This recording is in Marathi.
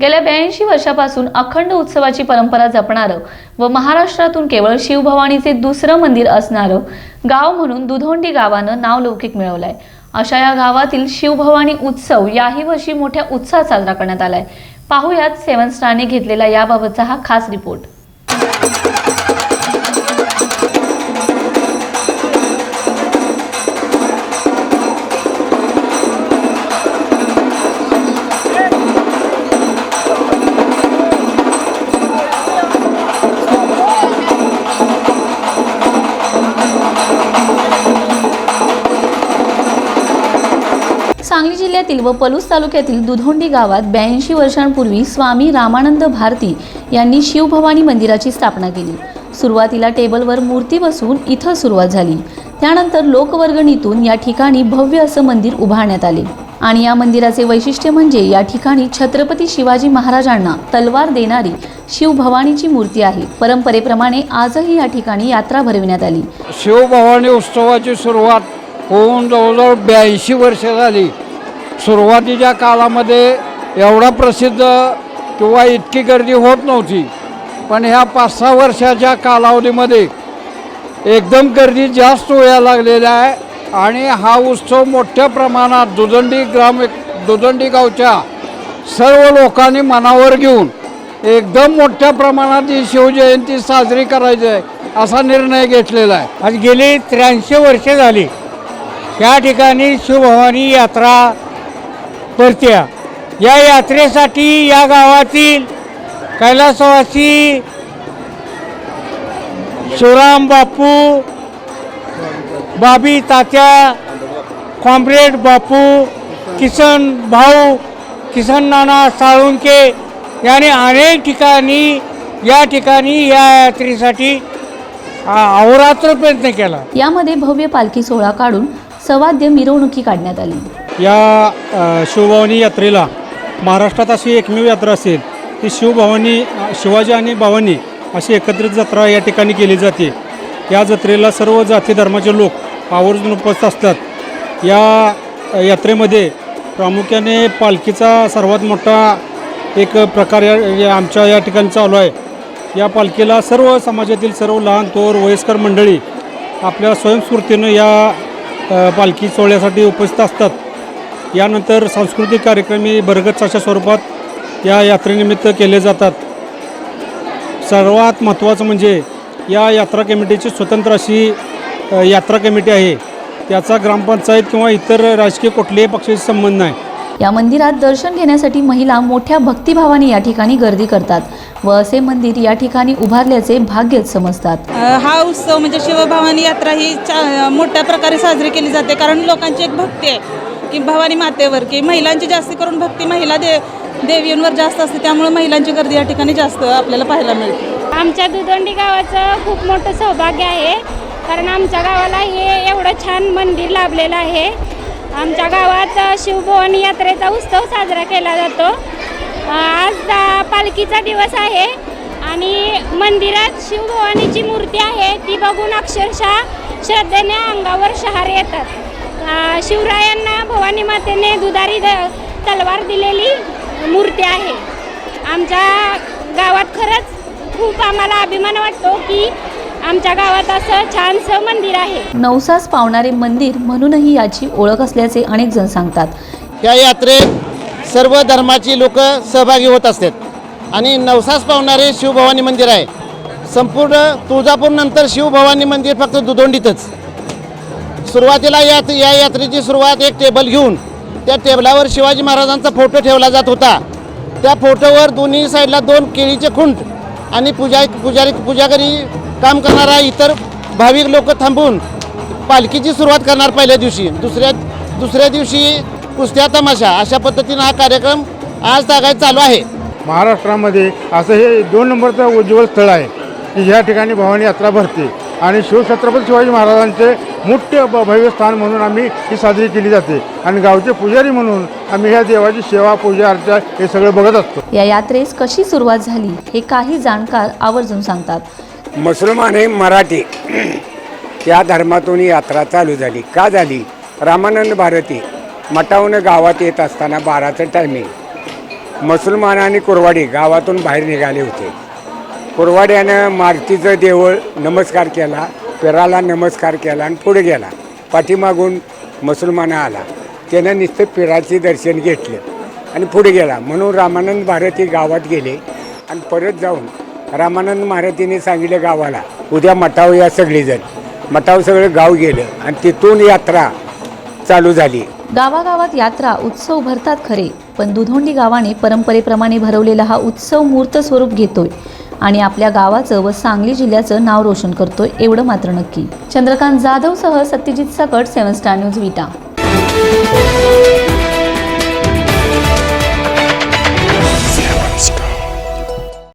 गेल्या ब्याऐंशी वर्षापासून अखंड उत्सवाची परंपरा जपणारं व महाराष्ट्रातून केवळ शिवभवानीचे दुसरं मंदिर असणारं गाव म्हणून दुधोंडी गावानं नाव लौकिक मिळवलंय. अशा या गावातील शिवभवानी उत्सव याही वर्षी मोठ्या उत्साहात साजरा करण्यात आलाय. पाहुयात सेवन स्टारने घेतलेला याबाबतचा हा खास रिपोर्ट. सांगली जिल्ह्यातील व पलूस तालुक्यातील दुधोंडी गावात ब्याऐंशी वर्षांपूर्वी स्वामी रामानंद भारती यांनी शिवभवानी मंदिराची स्थापना केली. सुरुवातीला टेबलवर मूर्ती बसवून इथं सुरुवात झाली. त्यानंतर लोकवर्गणीतून या ठिकाणी भव्य असं मंदिर उभारण्यात आले. आणि या मंदिराचे वैशिष्ट्य म्हणजे या ठिकाणी छत्रपती शिवाजी महाराजांना तलवार देणारी शिवभवानीची मूर्ती आहे. परंपरेप्रमाणे आजही या ठिकाणी यात्रा भरविण्यात आली. शिवभवानी उत्सवाची सुरुवात होऊन जवळजवळ ब्याऐंशी वर्ष झाली. सुरुवातीच्या काळामध्ये एवढा प्रसिद्ध किंवा इतकी गर्दी होत नव्हती. पण ह्या पाच सहा वर्षाच्या कालावधीमध्ये एकदम गर्दी जास्त व्हायला लागलेल्या आहे आणि हा उत्सव मोठ्या प्रमाणात दुदंडी ग्राम दुदंडी गावच्या सर्व लोकांनी मनावर घेऊन एकदम मोठ्या प्रमाणात ही शिवजयंती साजरी करायची आहे असा निर्णय घेतलेला आहे. आज गेली त्र्याऐंशी वर्षे झाली. या ठिकाणी शिवभवानी यात्रा भरते या यात्रेसाठी या गावातील कैलासवासी शिवराम बापू बाबी तात्या कॉम्रेड बापू किसन भाऊ किसन नाना साळुंके याने अनेक ठिकाणी या ठिकाणी या यात्रेसाठी अहोरात्र प्रयत्न केला. यामध्ये भव्य पालखी सोहळा काढून सवाद्य मिरवणुकी काढण्यात आली. या अ, शिवभवानी यात्रेला महाराष्ट्रात अशी एकमेव यात्रा असेल ती शिवभवानी शिवाजी आणि भवानी अशी एकत्रित जत्रा या ठिकाणी केली जाते. या जत्रेला सर्व जाती धर्माचे लोक आवर्जून उपस्थित असतात. या यात्रेमध्ये प्रामुख्याने पालखीचा सर्वात मोठा एक प्रकार या या आमच्या या ठिकाणी चालू आहे. या पालखीला सर्व समाजातील सर्व लहान थोर वयस्कर मंडळी आपल्या स्वयंस्फूर्तीनं या पालखी सोहळ्यासाठी उपस्थित असतात. यानंतर सांस्कृतिक कार्यक्रमही भरगतच्या स्वरूपात या यात्रेनिमित्त केले जातात. सर्वात महत्त्वाचं म्हणजे या यात्रा कमिटीची स्वतंत्र अशी यात्रा कमिटी आहे. त्याचा ग्रामपंचायत किंवा इतर राजकीय कुठल्याही पक्षाशी संबंध नाही. या मंदिरात दर्शन घेण्यासाठी महिला मोठ्या भक्तिभावाने या ठिकाणी गर्दी करतात व असे मंदिर या ठिकाणी उभारल्याचे भाग्यच समजतात. हा उत्सव म्हणजे शिवभवानी यात्रा ही चा मोठ्या प्रकारे साजरी केली जाते कारण लोकांची एक भक्ती आहे. की भवानी मातेवर की महिलांची जास्त करून भक्ती महिला दे देवींवर जास्त असते त्यामुळे महिलांची गर्दी या ठिकाणी जास्त आपल्याला पाहायला मिळते. आमच्या दुधोंडी गावाचं खूप मोठं सौभाग्य आहे कारण आमच्या गावाला हे एवढं छान मंदिर लाभलेलं आहे. आमच्या गावात शिवभवन यात्रेचा उत्सव साजरा केला जातो. आज पालखीचा दिवस आहे आणि मंदिरात शिवभवानीची मूर्ती आहे ती बघून अक्षरशः श्रद्धेने अंगावर शहार येतात. शिवरायांना भवानी मातेने दुधारी द तलवार दिलेली मूर्ती आहे. आमच्या गावात खरंच खूप आम्हाला अभिमान वाटतो की आमच्या गावात असं छानसं मंदिर आहे. नवसास पावणारे मंदिर म्हणूनही याची ओळख असल्याचे अनेक जण सांगतात. या यात्रेत सर्व धर्माची लोक सहभागी होत असतात. आणि नवसास पावणारे शिवभवानी मंदिर आहे. संपूर्ण तुळजापूरनंतर शिवभवानी मंदिर फक्त दुधोंडीतच. सुरुवातीला या या यात्रेची सुरुवात एक टेबल घेऊन त्या टेबलावर शिवाजी महाराजांचा फोटो ठेवला जात होता. त्या फोटोवर दोन्ही साईडला दोन केळीचे खुंट आणि पूजा पुजारी पूजागरी काम करणारा इतर भाविक लोक थांबून पालखीची सुरुवात करणार पहिल्या दिवशी. दुसऱ्या दुसऱ्या दिवशी कुस्त्या तमाशा अशा पद्धतीनं हा कार्यक्रम आज तागायत चालू आहे. महाराष्ट्रामध्ये असं हे दोन नंबरचं उज्ज्वल स्थळ आहे की ह्या ठिकाणी भवानी यात्रा भरते. आणि शिवछत्रपती शिवाजी महाराजांचे मोठे भव्य स्थान म्हणून आम्ही ही साजरी केली जाते. आणि गावचे पुजारी म्हणून आम्ही ह्या देवाची सेवा पूजा अर्चा हे सगळं बघत असतो. या यात्रेस कशी सुरुवात झाली हे काही जाणकार आवर्जून सांगतात. मुसलमान हे मराठी त्या धर्मातून ही यात्रा चालू झाली. का झाली? रामानंद भारती मटावून गावात येत असताना बाराचं टायमिंग मुसलमान आणि कुरवाडी गावातून बाहेर निघाले होते. कुरवाड्यानं मारुतीचं देवळ नमस्कार केला पिराला नमस्कार केला आणि पुढे गेला. पाठीमागून मुसलमान आला. त्यानं नुसतं पिराचे दर्शन घेतलं आणि पुढे गेला. म्हणून रामानंद भारती गावात गेले आणि परत जाऊन रामानंद महारातीने सांगितलं गावाला उद्या मठाव या सगळेजण. मठाव सगळं गाव गेलं आणि तिथून यात्रा चालू झाली. गावागावात यात्रा उत्सव भरतात खरे पण दुधोंडी गावाने परंपरेप्रमाणे भरवलेला हा उत्सव मूर्त स्वरूप घेतोय. आणि आपल्या गावाचं व सांगली जिल्ह्याचं नाव रोशन करतोय एवढं मात्र नक्की. चंद्रकांत जाधवसह सत्यजित सकट सेवन स्टार न्यूज विटा.